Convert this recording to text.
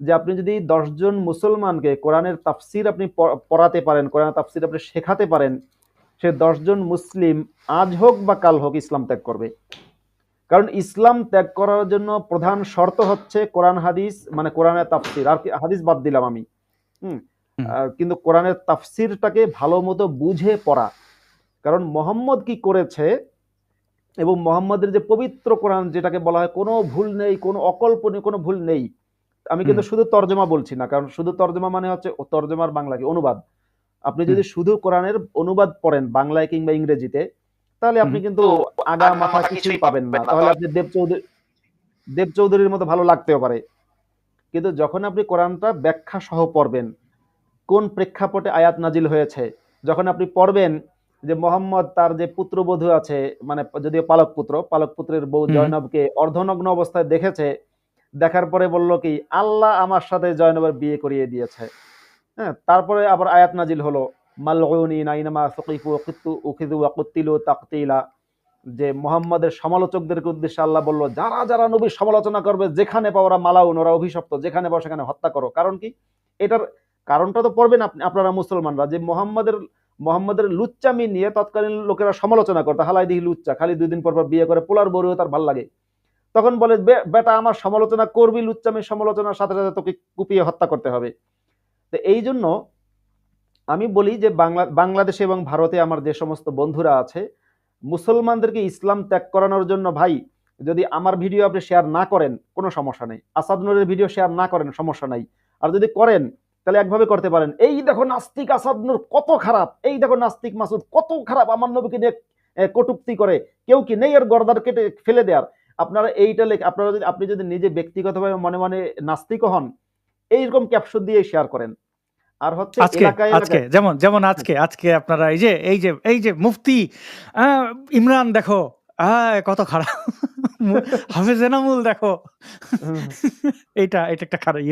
যে আপনি যদি দশজন মুসলমানকে কোরআনের তাফসির আপনি পড়াতে পারেন কোরআনের তাফসির আপনি শেখাতে পারেন সে দশজন মুসলিম আজ হোক বা কাল হোক ইসলাম ত্যাগ করবে। কারণ ইসলাম ত্যাগ করার জন্য প্রধান শর্ত হচ্ছে কোরআন হাদিস মানে কোরআনের তাফসির। আর কি হাদিস বাদ দিলাম আমি। হুম? কিন্তু কোরআনের তাফসিরটাকে ভালো মতো বুঝে পড়া। কারণ মোহাম্মদ কি করেছে? এবং মোহাম্মদের যে পবিত্র কোরআন যেটাকে বলা হয় কোনো ভুল নেই কোনো অকল্পনীয় কোনো ভুল নেই আমি কিন্তু শুধু তর্জমা বলছি না কারণ শুধু তর্জমা মানে হচ্ছে তর্জমার বাংলা কি অনুবাদ। আপনি যদি শুধু কোরআনের অনুবাদ পড়েন বাংলায় কিংবা ইংরেজিতে তাহলে আপনি কিন্তু আগা মাথা কিছুই পাবেন না। তাহলে আপনি দেব চৌধুরী দেব চৌধুরীর মতো ভালো লাগতেও পারে। কিন্তু যখন আপনি কোরআনটা ব্যাখ্যা সহ পড়বেন কোন প্রেক্ষাপটে আয়াত নাজিল হয়েছে যখন আপনি পড়বেন যে মোহাম্মদ তার যে পুত্রবধূ আছে মানে যদিও পালক পুত্র পালক পুত্রের বউ জয়নবকে অর্ধনগ্ন অবস্থায় দেখেছে দেখার পরে বলল কি, আল্লাহ আমার সাথে জয়নবের বিয়ে করিয়ে দিয়েছে। হ্যাঁ তারপরে আবার আয়াত নাজিল হলো যে মোহাম্মদের সমালোচকদেরকে উদ্দেশ্যে আল্লাহ বলল, যারা যারা নবীর সমালোচনা করবে, যেখানে পাও ওরা মালাউন, ওরা অভিশপ্ত, যেখানে পাও সেখানে হত্যা করো। কারণ কি? এটার কারণটা তো পড়বেন আপনি, আপনারা মুসলমানরা, যে মোহাম্মদের মোহাম্মদের লুচ্চামি নিয়ে তৎকালীন লোকেরা সমালোচনা করতো হালাই দিহি লুচ্চা, খালি দুই দিন পর পর বিয়ে করে পোলার বড়িও তার ভালো লাগে। তখন বলে, "বে- বেটা, আমার সমালোচনা করবি, লুচ্চামির সমালোচনার সাথে সাথে তোকে কুপিয়ে হত্যা করতে হবে। তো এই জন্য আমি বলি যে, বাংলা, বাংলাদেশে এবং ভারতে আমার যে সমস্ত বন্ধুরা আছে, মুসলমানদেরকে ইসলাম ত্যাগ করানোর জন্য ভাই, যদি আমার ভিডিও আপনি শেয়ার না করেন, কোনো সমস্যা নেই। আসাদ নূরের ভিডিও শেয়ার না করেন, সমস্যা নাই। আর যদি করেন, তাহলে একভাবে করতে পারেন। এই দেখো নাস্তিক আসাদ নূর কত খারাপ, এই দেখো নাস্তিক মাসুদ কত খারাপ, আমার নবীকে নিয়ে কটুক্তি করে। কেউ কি নেই এর গর্দার কেটে ফেলে দেয়ার? আপনারা এইটা লেখ আপনারা যদি আপনি যদি নিজে ব্যক্তিগতভাবে মনে মনে নাস্তিক হন এইরকম ক্যাপশন দিয়ে শেয়ার করেন। আর হচ্ছে আজকে এলাকায় আজকে যেমন যেমন আজকে আজকে আপনারা এই যে এই যে এই যে মুফতি ইমরান দেখো কত খারাপ। হাফেজ এনামুল দেখো। এটা এটা একটা খারাপ ইয়ে।